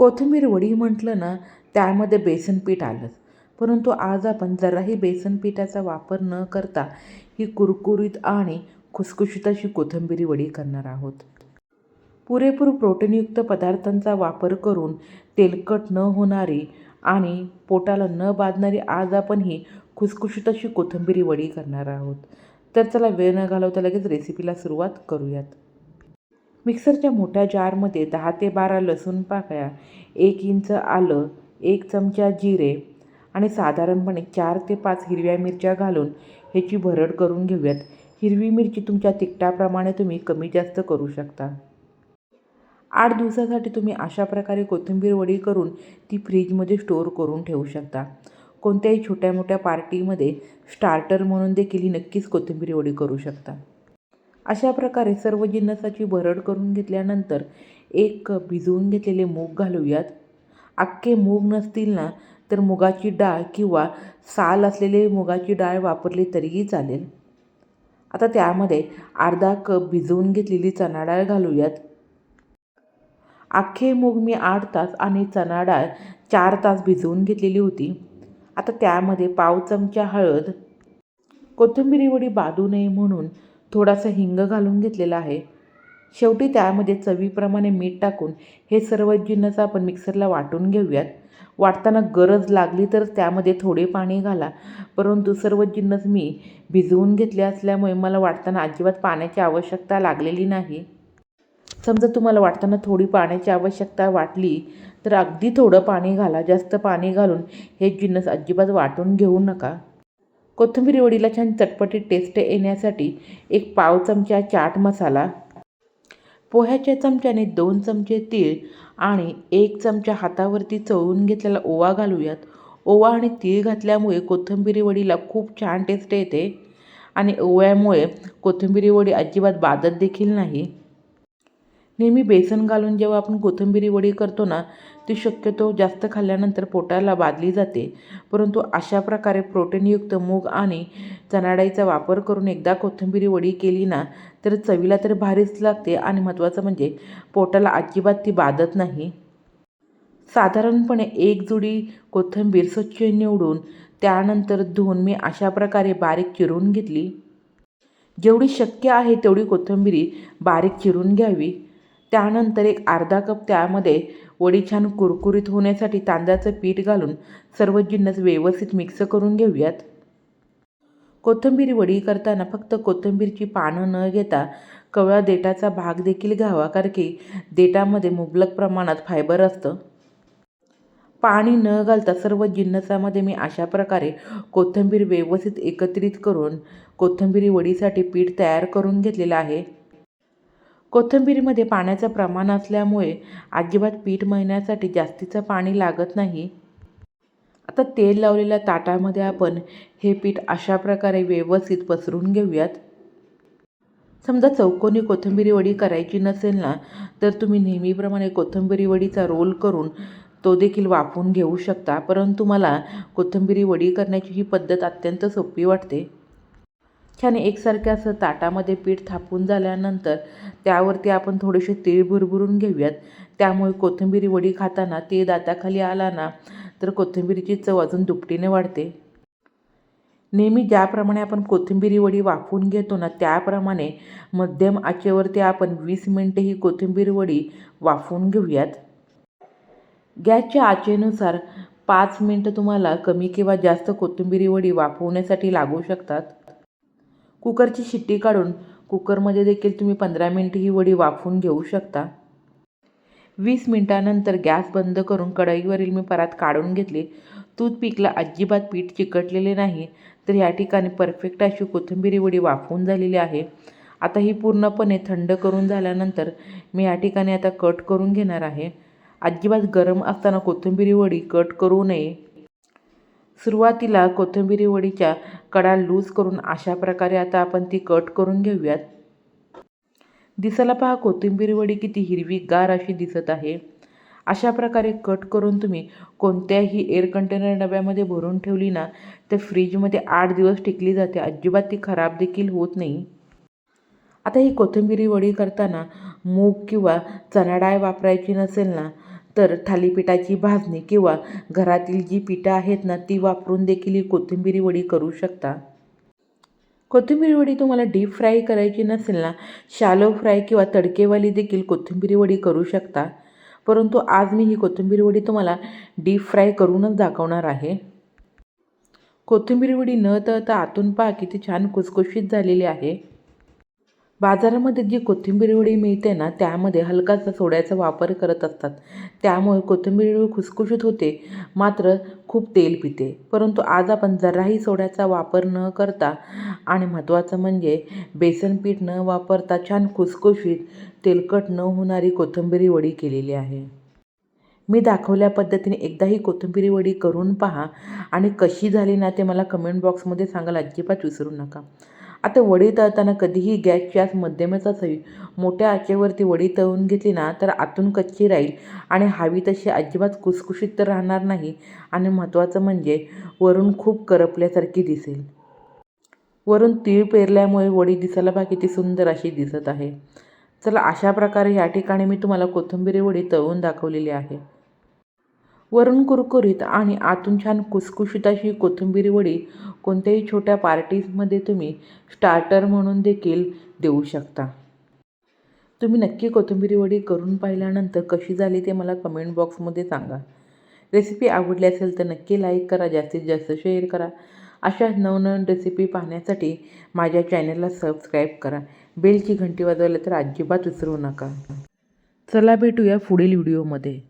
कोथिंबीर वडी म्हटलं ना त्यामध्ये बेसन पीठ आलंच. परंतु आज आपण जराही बेसन पिठाचा वापर न करता ही कुरकुरीत आणि खुसखुशीत अशी कोथिंबिरी वडी करणार आहोत. पुरेपूर प्रोटीनयुक्त पदार्थांचा वापर करून तेलकट न होणारी आणि पोटाला न बाधणारी आज आपण ही खुसखुशीत अशी कोथिंबिरी वडी करणार आहोत. तर चला वेळ न घालवता लगेच रेसिपीला सुरुवात करूयात. मिक्सरच्या मोठ्या जारमध्ये दहा ते बारा लसूण पाकळ्या एक इंच आलं एक चमचा जिरे आणि साधारणपणे चार ते पाच हिरव्या मिरच्या घालून ह्याची भरड करून घेऊयात. हिरवी मिरची तुमच्या तिखटाप्रमाणे तुम्ही कमी जास्त करू शकता. आठ दिवसासाठी तुम्ही अशा प्रकारे कोथिंबीर वडी करून ती फ्रीजमध्ये स्टोअर करून ठेवू शकता. कोणत्याही छोट्या मोठ्या पार्टीमध्ये स्टार्टर म्हणून देखील ही नक्कीच कोथिंबीर वडी करू शकता. अशा प्रकारे सर्व जिन्नसाची भरड करून घेतल्यानंतर एक कप भिजवून घेतलेले मूग घालूयात. अख्खे मूग नसतील ना तर मुगाची डाळ किंवा साल असलेले मुगाची डाळ वापरली तरीही चालेल. आता त्यामध्ये अर्धा कप भिजवून घेतलेली चणा डाळ घालूयात. अख्खे मूग मी आठ तास आणि चणा डाळ चार तास भिजवून घेतलेली होती. आता त्यामध्ये पाव चमचा हळद कोथिंबिरीवडी बादू नये म्हणून थोडासा हिंग घालून घेतलेला आहे. शेवटी त्यामध्ये चवीप्रमाणे मीठ टाकून हे सर्व जिन्नस आपण मिक्सरला वाटून घेऊयात. वाटताना गरज लागली तर त्यामध्ये थोडे पाणी घाला. परंतु सर्व जिन्नस मी भिजवून घेतले असल्यामुळे मला वाटताना अजिबात पाण्याची आवश्यकता लागलेली नाही. समजा तुम्हाला वाटताना थोडी पाण्याची आवश्यकता वाटली तर अगदी थोडं पाणी घाला. जास्त पाणी घालून हे जिन्नस अजिबात वाटून घेऊ नका. कोथिंबीर वडीला छान चटपटीत टेस्ट येण्यासाठी एक पाव चमचा चाट मसाला पोह्याच्या चमच्याने दोन चमचे तीळ आणि एक चमचा हातावरती चवळून घेतलेला ओवा घालूयात. ओवा आणि तीळ घातल्यामुळे कोथिंबिरी वडीला खूप छान टेस्ट येते आणि ओव्यामुळे कोथिंबिरी वडी अजिबात बाधत देखील नाही. नेहमी बेसन घालून जेव्हा आपण कोथिंबिरी वडी करतो ना ती शक्यतो जास्त खाल्ल्यानंतर पोटाला बादली जाते. परंतु अशा प्रकारे प्रोटीनयुक्त मूग आणि चणाडाईचा वापर करून एकदा कोथिंबिरी वडी केली ना तर चवीला तर भारीच लागते आणि महत्त्वाचं म्हणजे पोटाला अजिबात ती बाधत नाही. साधारणपणे एक जुडी कोथिंबीर स्वच्छ निवडून त्यानंतर धुवून मी अशा प्रकारे बारीक चिरून घेतली. जेवढी शक्य आहे तेवढी कोथिंबिरी बारीक चिरून घ्यावी. त्यानंतर एक अर्धा कप त्यामध्ये वडी छान कुरकुरीत होण्यासाठी तांदळाचं पीठ घालून सर्व जिन्नस व्यवस्थित मिक्स करून घेऊयात. कोथिंबीर वडी करताना फक्त कोथिंबीरची पानं न घेता कवळा देठाचा भाग देखील घ्यावा कारण की देठामध्ये मुबलक प्रमाणात फायबर असतं. पाणी न घालता सर्व जिन्नसामध्ये मी अशा प्रकारे कोथिंबीर व्यवस्थित एकत्रित करून कोथिंबिरी वडीसाठी पीठ तयार करून घेतलेलं आहे. कोथिंबीरीमध्ये पाण्याचं प्रमाण असल्यामुळे अजिबात पीठ मळण्यासाठी जास्तीचं पाणी लागत नाही. आता तेल लावलेल्या ताटामध्ये आपण हे पीठ अशा प्रकारे व्यवस्थित पसरून घेऊयात. समजा चौकोनी कोथिंबीरी वडी करायची नसेल ना तर तुम्ही नेहमीप्रमाणे कोथिंबीरी वडीचा रोल करून तो देखील वाफवून घेऊ शकता. परंतु मला कोथिंबीरी वडी करण्याची ही पद्धत अत्यंत सोपी वाटते. छान एकसारख्या असं ताटामध्ये पीठ थापून झाल्यानंतर त्यावरती आपण थोडेसे तीळ भुरभुरून घेऊयात. त्यामुळे कोथिंबीरी वडी खाताना ते दाताखाली आला ना तर कोथिंबीरीची चव अजून दुपटीने वाढते. नेहमी ज्याप्रमाणे आपण कोथिंबीरी वडी वाफवून घेतो ना त्याप्रमाणे मध्यम आचेवरती आपण वीस मिनटे ही कोथिंबीर वडी वाफवून घेऊयात. गॅसच्या आचेनुसार पाच मिनटं तुम्हाला कमी किंवा जास्त कोथिंबीरी वडी वाफवण्यासाठी लागू शकतात. कुकरची शिट्टी काढून कुकरमध्ये देखील तुम्ही पंधरा मिनटं ही वडी वाफवून घेऊ शकता. वीस मिनटानंतर गॅस बंद करून कढईवरील मी परात काढून घेतली. पिकला अजिबात पीठ चिकटलेले नाही तर या ठिकाणी परफेक्ट अशी कोथिंबिरी वडी वाफवून झालेली आहे. आता ही पूर्णपणे थंड करून झाल्यानंतर मी या ठिकाणी आता कट करून घेणार आहे. अजिबात गरम असताना कोथिंबिरी वडी कट करू नये. सुरुवातीला कोथिंबिरी वडीच्या कडा लूज करून अशा प्रकारे आता आपण ती कट करून घेऊयात. दिसायला पहा कोथिंबिरी वडी किती हिरवीगार अशी दिसत आहे. अशा प्रकारे कट करून तुम्ही कोणत्याही एअर कंटेनर डब्यामध्ये भरून ठेवली ना तर फ्रीजमध्ये आठ दिवस टिकली जाते. अजिबात ती खराब देखील होत नाही. आता ही कोथिंबिरी वडी करताना मूग किंवा चणा डाळ वापरायची नसेल ना तर थालीपीठाची भाजणी किंवा घरातील जी पिठं आहेत ना ती वापरून देखील ही कोथिंबीरी वडी करू शकता. कोथिंबीर वडी तुम्हाला डीप फ्राय करायची नसेल ना शालो फ्राय किंवा तडकेवाली देखील कोथिंबीर वडी करू शकता. परंतु आज मी ही कोथिंबीर वडी तुम्हाला डीप फ्राय करूनच दाखवणार आहे. कोथिंबीर वडी न तळता आतून पहा किती छान कुसकुशीत झालेली आहे. बाजारामध्ये जी कोथिंबीर वडी मिळते ना त्यामध्ये हलकासा सोड्याचा वापर करत असतात. त्यामुळे कोथिंबीर वडी खुसखुशीत होते मात्र खूप तेल पिते. परंतु आज आपण जराही सोड्याचा वापर न करता आणि महत्त्वाचं म्हणजे बेसन पीठ न वापरता छान खुसखुशीत तेलकट न होणारी कोथिंबीरी वडी केलेली आहे. मी दाखवल्या पद्धतीने एकदाही कोथिंबीरी वडी करून पहा आणि कशी झाली ना ते मला कमेंट बॉक्समध्ये सांगायला अजिबात विसरू नका. आता वडी तळताना कधीही गॅसची आच मध्यमच असावी. मोठ्या आचेवरती वडी तळून घेतली ना तर आतून कच्ची राहील. आणि हवी तशी अजिबात कुसकुशीत तर राहणार नाही. आणि महत्त्वाचं म्हणजे वरून खूप करपल्यासारखी दिसेल. वरून तीळ पेरल्यामुळे वडी दिसायला बा किती सुंदर अशी दिसत आहे. चला अशा प्रकारे या ठिकाणी मी तुम्हाला कोथिंबिरी वडी तळून दाखवलेली आहे. वरून कुरकुरीत आणि आतून छान कुसकुशीत अशी कोथिंबिरी वडी कोणत्याही छोट्या पार्टीजमध्ये तुम्ही स्टार्टर म्हणून देखील देऊ शकता. तुम्ही नक्की कोथिंबिरी वडी करून पाहिल्यानंतर कशी झाली ते मला कमेंट बॉक्समध्ये सांगा. रेसिपी आवडली असेल तर नक्की लाईक करा जास्तीत जास्त शेअर करा. अशा नवनवीन रेसिपी पाहण्यासाठी माझ्या चॅनलला सबस्क्राईब करा. बेलची घंटी वाजवली तर अजिबात विसरू नका. चला भेटूया पुढील व्हिडिओमध्ये